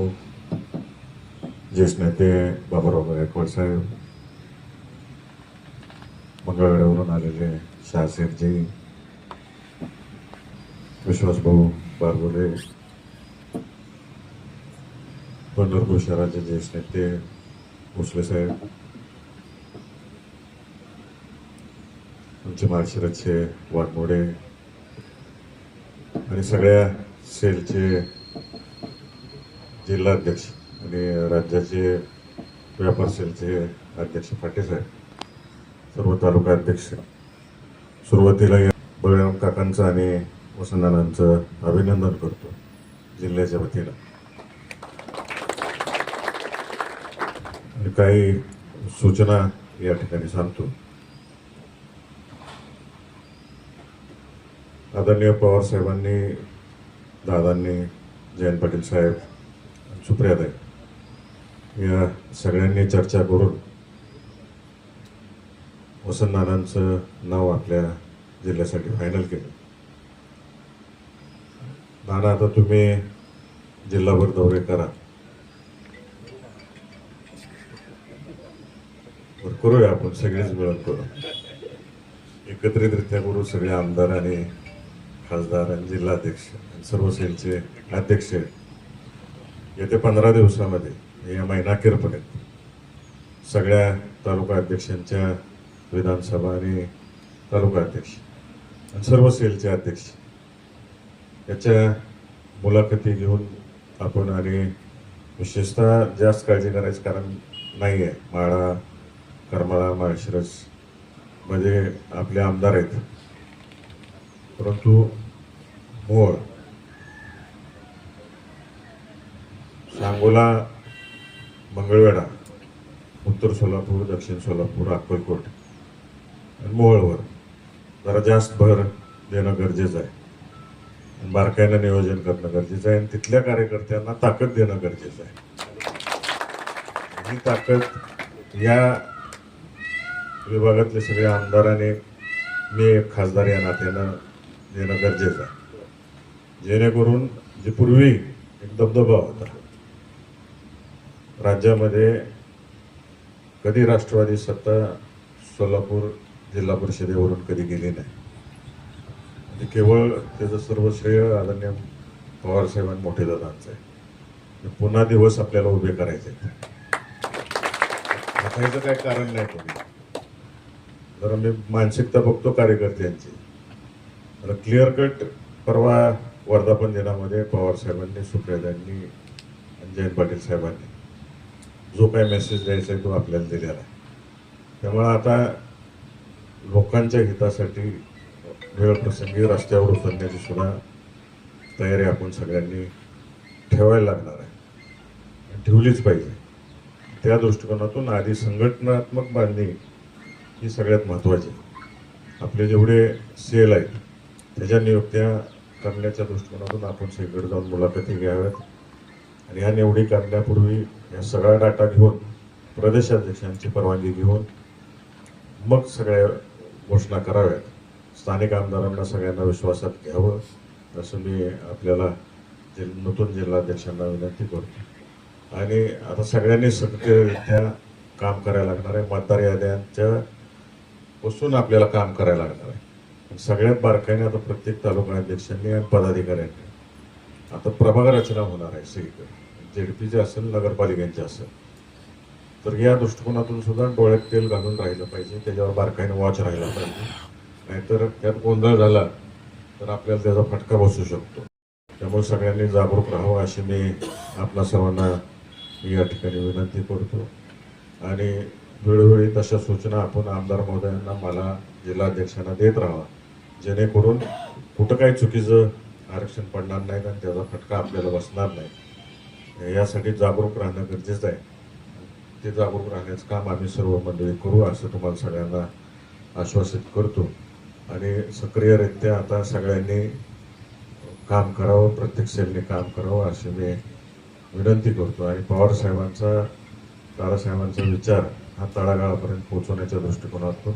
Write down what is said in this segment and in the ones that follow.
प्रमुख ज्येष्ठ नेते बाबाराव गायकवाड साहेब मंगळवेढ्यावरून आलेले शहाशेठजी विश्वासभाऊ बारबोले पंढरपूर शहराचे ज्येष्ठ नेते भोसले साहेब आमचे माळशिरसचे वाघमोडे आणि सगळ्या सेलचे जिल्हाध्यक्ष आणि राज्याचे व्यापार सेलचे अध्यक्ष पाटील साहेब सर्व तालुका अध्यक्ष सुरुवातीला या बळीराम काकांचं आणि वसंतनानांचं अभिनंदन करतो जिल्ह्याच्या वतीनं. आणि काही सूचना या ठिकाणी सांगतो. आदरणीय पवारसाहेबांनी दादांनी जयंत पाटील साहेब सुप्रियाताई या सगळ्यांनी चर्चा करून वसंत नानांचं नाव आपल्या जिल्ह्यासाठी फायनल केलं. नाना आता तुम्ही जिल्हाभर दौरे करा. बरं करूया आपण सगळेच मिळून करू. एकत्रितरित्या करू सगळे आमदार आणि खासदार आणि जिल्हाध्यक्ष आणि सर्व सेलचे अध्यक्ष येत्या पंधरा दिवसामध्ये या महिनाखेरपर्यंत सगळ्या तालुका अध्यक्षांच्या विधानसभा आणि तालुका अध्यक्ष आणि सर्व सेलचे अध्यक्ष याच्या मुलाखती घेऊन आपण आणि विशेषतः जास्त काळजी करायची कारण नाही आहे माळा करमाळा माळशिरसमध्ये आपले आमदार आहेत. परंतु मोळ सांगोला मंगळवेढा उत्तर सोलापूर दक्षिण सोलापूर अक्कलकोट आणि मोहळवर. जरा जास्त भर देणं गरजेचं आहे. आणि बारकाईनं नियोजन करणं गरजेचं आहे आणि तिथल्या कार्यकर्त्यांना ताकद देणं गरजेचं आहे. ही ताकद या विभागातले सगळे आमदारांनी मी एक खासदार या नात्यानं देणं गरजेचं आहे. जेणेकरून जे पूर्वी एक दबदबा होता राज्यामध्ये कधी राष्ट्रवादी सत्ता सोलापूर जिल्हा परिषदेवरून कधी गेली नाही? आणि केवळ त्याचं सर्व श्रेय आदरणीय पवार साहेबांनी मोठे दादांचं आहे. पुन्हा दिवस आपल्याला उभे करायचे आहेत. काही कारण नाही कोणी. जरा मी मानसिकता बघतो कार्यकर्त्यांची. तर क्लिअर कट परवा वर्धापन दिनामध्ये पवार साहेबांनी सुप्रियादांनी आणि जयंत पाटील साहेबांनी जो काही मेसेज द्यायचा आहे तो आपल्याला दिलेला आहे त्यामुळं आता लोकांच्या हितासाठी वेळप्रसंगी रस्त्यावर उतरण्याची सुद्धा तयारी आपण सगळ्यांनी ठेवायला लागणार आहे. ठेवलीच पाहिजे. त्या दृष्टिकोनातून आधी संघटनात्मक बांधणी ही सगळ्यात महत्त्वाची आपले जेवढे सेल आहेत त्याच्या नियुक्त्या करण्याच्या दृष्टिकोनातून आपण सगळीकडे जाऊन मुलाखती घ्याव्यात. आणि ह्या निवडी करण्यापूर्वी या सगळा डाटा घेऊन प्रदेशाध्यक्षांची परवानगी घेऊन मग सगळ्या घोषणा कराव्यात. स्थानिक आमदारांना सगळ्यांना विश्वासात घ्यावं असं मी आपल्याला जिल नूतन जिल्हाध्यक्षांना विनंती करतो. आणि आता सगळ्यांनी सक्रियरित्या काम करायला लागणार आहे. मतदार याद्यांच्या पासून आपल्याला काम करायला लागणार आहे. सगळ्यात बारकाईने आता प्रत्येक तालुका अध्यक्षांनी आणि पदाधिकाऱ्यांनी आता प्रभाग रचना होणार आहे सगळीकडे. जेडपीचे असेल नगरपालिकांचे असेल. तर या दृष्टिकोनातून सुद्धा डोळ्यात तेल घालून राहिलं पाहिजे. त्याच्यावर बारकाईने वॉच राहिला पाहिजे. नाहीतर त्यात गोंधळ झाला तर आपल्याला त्याचा फटका बसू शकतो. त्यामुळे सगळ्यांनी जागरूक राहावं अशी मी आपल्या सर्वांना या ठिकाणी विनंती करतो. आणि वेळोवेळी तशा सूचना आपण आमदार महोदयांना मला जिल्हाध्यक्षांना देत राहावा. जेणेकरून कुठं काही चुकीचं आरक्षण पडणार नाही आणि त्याचा फटका आपल्याला बसणार नाही. यासाठी जागरूक राहणं गरजेचं आहे. ते जागरूक राहण्याचं काम आम्ही सर्व मंडळी करू असं तुम्हाला सगळ्यांना आश्वासित करतो. आणि सक्रियरित्या आता सगळ्यांनी काम करावं प्रत्येक सेलने काम करावं अशी मी विनंती करतो. आणि पवार साहेबांचा दादासाहेबांचा विचार हा तळागाळापर्यंत पोहोचवण्याच्या दृष्टिकोनातून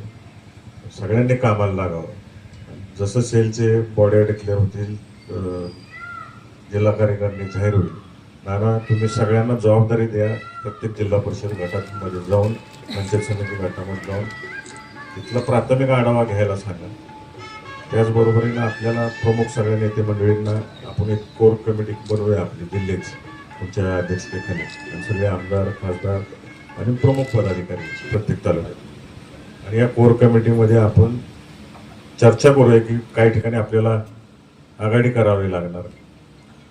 सगळ्यांनी कामाला लागावं. जसं सेलचे बॉडी डिक्लेअर होतील जिल्हा कार्यकारिणी जाहीर होईल. नाना तुम्ही सगळ्यांना जबाबदारी द्या. प्रत्येक जिल्हा परिषद गटामध्ये जाऊन पंचायत समिती गटामध्ये जाऊन तिथला प्राथमिक आढावा घ्यायला सांगा. त्याचबरोबरीनं आपल्याला प्रमुख सगळ्या नेते मंडळींना आपण एक कोर कमिटी बनवूया आपली दिल्लीच तुमच्या अध्यक्षतेखाली. आणि सगळे आमदार खासदार आणि प्रमुख पदाधिकारी प्रत्येक तालुक्यात. आणि या कोर कमिटीमध्ये आपण चर्चा करूया की काही ठिकाणी आपल्याला आघाडी करावी लागणार.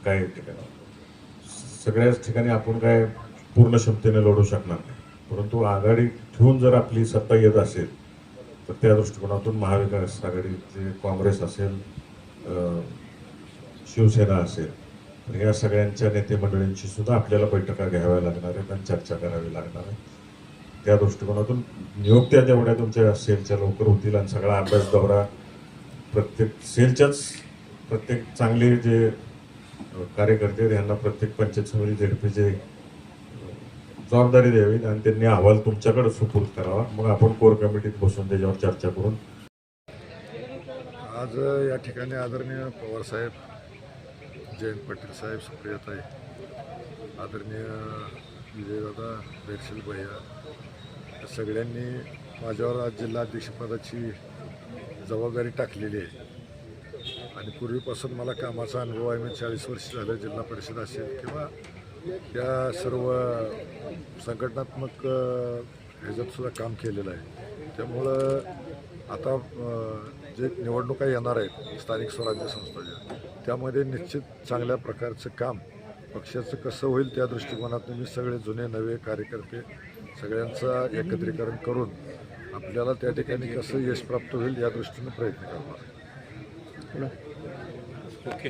काही ठिकाणी? सगळ्याच ठिकाणी आपण काय पूर्ण क्षमतेने लढू शकणार नाही. परंतु आघाडी ठेवून जर आपली सत्ता येत असेल तर त्या दृष्टिकोनातून महाविकास आघाडीचे काँग्रेस असेल शिवसेना असेल तर या सगळ्यांच्या नेते मंडळींची सुद्धा आपल्याला बैठका घ्याव्या लागणार आहेत आणि चर्चा करावी लागणार आहे. त्या दृष्टिकोनातून नियुक्त्या जेवढ्या तुमच्या सेलच्या लवकर होतील आणि सगळा अभ्यास दौरा प्रत्येक सेलच्याच प्रत्येक चांगले जे कार्यकर्ते आहेत, यांना प्रत्येक पंचायत समिती झेडपीचे जबाबदारी द्यावी आणि त्यांनी अहवाल तुमच्याकडे सुपूर्द करावा. मग आपण कोर कमिटीत बसून त्याच्यावर चर्चा करून आज या ठिकाणी आदरणीय पवारसाहेब जयंत पाटील साहेब सुप्रियाताई आदरणीय विजयदादा बेरशील भैया सगळ्यांनी माझ्यावर आज जिल्हाध्यक्षपदाची जबाबदारी टाकलेली आहे. आणि पूर्वीपासून मला कामाचा अनुभव आहे. मी चाळीस वर्ष झालं जिल्हा परिषद असेल किंवा या सर्व संघटनात्मक ह्याच्यातसुद्धा काम केलेलं आहे. त्यामुळं आता जे निवडणुका येणार आहेत स्थानिक स्वराज्य संस्थाच्या त्यामध्ये निश्चित चांगल्या प्रकारचं काम पक्षाचं कसं होईल त्या दृष्टिकोनातून मी सगळे जुने नवे कार्यकर्ते सगळ्यांचं एकत्रीकरण करून आपल्याला त्या ठिकाणी कसं यश प्राप्त होईल या दृष्टीने प्रयत्न करणार आहे.